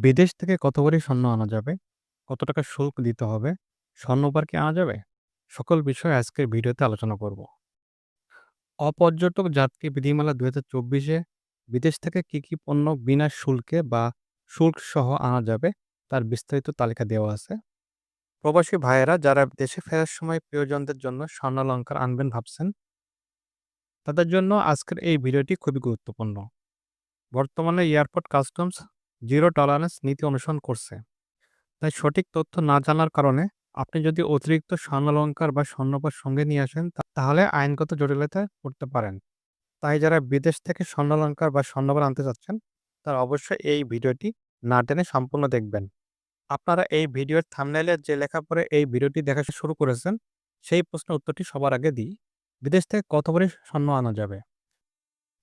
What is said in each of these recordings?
বিদেশ থেকে কত স্বর্ণ আনা যাবে? কত টাকা শুল্ক দিতে হবে? স্বর্ণবার কি আনা যাবে? সকল বিষয় আজকের ভিডিওতে আলোচনা করব। অপর্যটক যাত্রী বিধিমালা ২০২৪ এ বিদেশ থেকে কি, কি পণ্য বিনা শুল্কে বা শুল্ক সহ আনা যাবে তার বিস্তারিত তালিকা দেওয়া আছে। প্রবাসী ভাইয়েরা যারা দেশে ফেরার সময় প্রিয়জনদের জন্য স্বর্ণালঙ্কার আনবেন ভাবছেন, তাদের জন্য আজকের এই ভিডিওটি খুবই গুরুত্বপূর্ণ। বর্তমানে এয়ারপোর্ট কাস্টমস জিরো টলারেন্স নীতি অনুসরণ করছে। তাই সঠিক তথ্য না জানার কারণে আপনি যদি অতিরিক্ত স্বর্ণালঙ্কার বা স্বর্ণপাত সঙ্গে নিয়ে আসেন তাহলে আইনগত জটিলতায় পড়তে পারেন। তাই যারা বিদেশ থেকে স্বর্ণালঙ্কার বা স্বর্ণবার আনতে চাচ্ছেন, তারা অবশ্যই এই ভিডিওটি না টেনে সম্পূর্ণ দেখবেন। আপনারা এই ভিডিওর থামনেলে যে লেখা পরে এই ভিডিওটি দেখা শুরু করেছেন, সেই প্রশ্নের উত্তরটি সবার আগে দিই। বিদেশ থেকে কত ভরি স্বর্ণ আনা যাবে?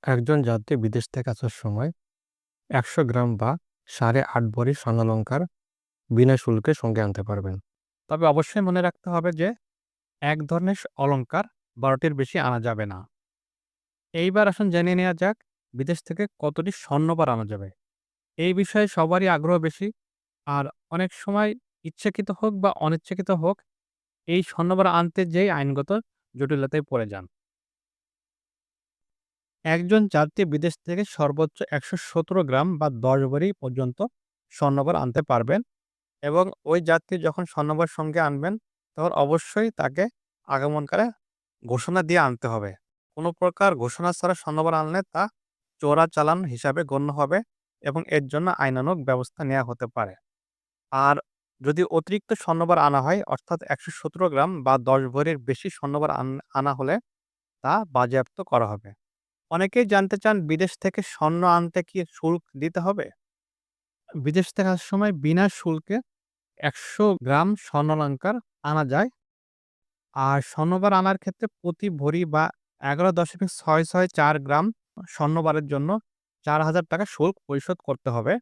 একজন যাত্রী বিদেশ থেকে আসার সময় একশো গ্রাম বা সাড়ে আট ভরি স্বর্ণালঙ্কার বিনা শুল্কে সঙ্গে আনতে পারবেন। তবে অবশ্যই মনে রাখতে হবে যে, এক ধরনের অলংকার বারোটির বেশি আনা যাবে না। এইবার আসুন জেনে নেওয়া যাক বিদেশ থেকে কতটি স্বর্ণবার আনা যাবে। এই বিষয়ে সবারই আগ্রহ বেশি। আর অনেক সময় ইচ্ছাকৃত হোক বা অনিচ্ছাকৃত হোক, এই স্বর্ণবার আনতে যেই আইনগত জটিলতায় পড়ে যান। একজন যাত্রী বিদেশ থেকে সর্বোচ্চ একশো সতেরো গ্রাম বা দশ ভরি পর্যন্ত স্বর্ণবার আনতে পারবেন এবং ওই যাত্রী যখন স্বর্ণবার সঙ্গে আনবেন, তখন অবশ্যই তাকে আগমনকালে ঘোষণা দিয়ে আনতে হবে। কোনো প্রকার ঘোষণা ছাড়া স্বর্ণবার আনলে তা চোরা চালান হিসাবে গণ্য হবে এবং এর জন্য আইনানুগ ব্যবস্থা নেওয়া হতে পারে। আর যদি অতিরিক্ত স্বর্ণবার আনা হয়, অর্থাৎ একশো সতেরো গ্রাম বা দশ ভরির বেশি স্বর্ণবার আন- আনা হলে তা বাজেয়াপ্ত করা হবে। অনেকেই জানতে চান বিদেশ থেকে স্বর্ণ আনতে কি শুল্ক দিতে হবে? বিদেশ থেকে আসার সময় বিনা শুল্কে একশো গ্রাম স্বর্ণলঙ্কার আনা যায়। আর স্বর্ণবার আনার ক্ষেত্রে প্রতি ভরি বা এগারো দশমিক ছয় ছয় চার গ্রাম স্বর্ণবারের জন্য চার হাজার টাকা শুল্ক পরিশোধ করতে হবে।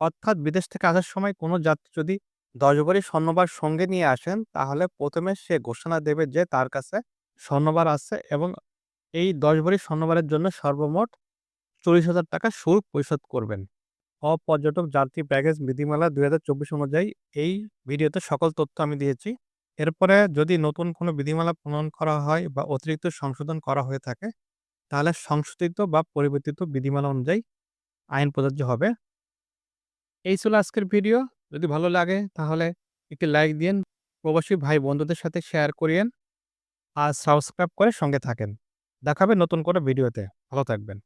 অর্থাৎ বিদেশ থেকে আসার সময় কোনো যাত্রী যদি দশ ভরি স্বর্ণবার সঙ্গে নিয়ে আসেন, তাহলে প্রথমে সে ঘোষণা দেবে যে তার কাছে স্বর্ণবার আছে এবং এই দশ ভরি স্বর্ণবারের জন্য সর্বমোট চল্লিশ হাজার টাকা শুল্ক পরিশোধ করবেন। অপর্যটক যাত্রী প্যাকেজ বিধিমালা দুই হাজার চব্বিশ অনুযায়ী এই ভিডিওতে সকল তথ্য আমি দিয়েছি। এরপরে যদি নতুন কোনো বিধিমালা প্রণয়ন করা হয় বা অতিরিক্ত সংশোধন করা হয়ে থাকে, তাহলে সংশোধিত বা পরিবর্তিত বিধিমালা অনুযায়ী আইন প্রযোজ্য হবে। এই ছিল আজকের ভিডিও। যদি ভালো লাগে, তাহলে একটি লাইক দিন প্রবাসী ভাই বন্ধুদের সাথে শেয়ার করিয়েন। আর সাবস্ক্রাইব করে সঙ্গে থাকেন। দেখাবে নতুন করে ভিডিওতে। ভালো থাকবেন।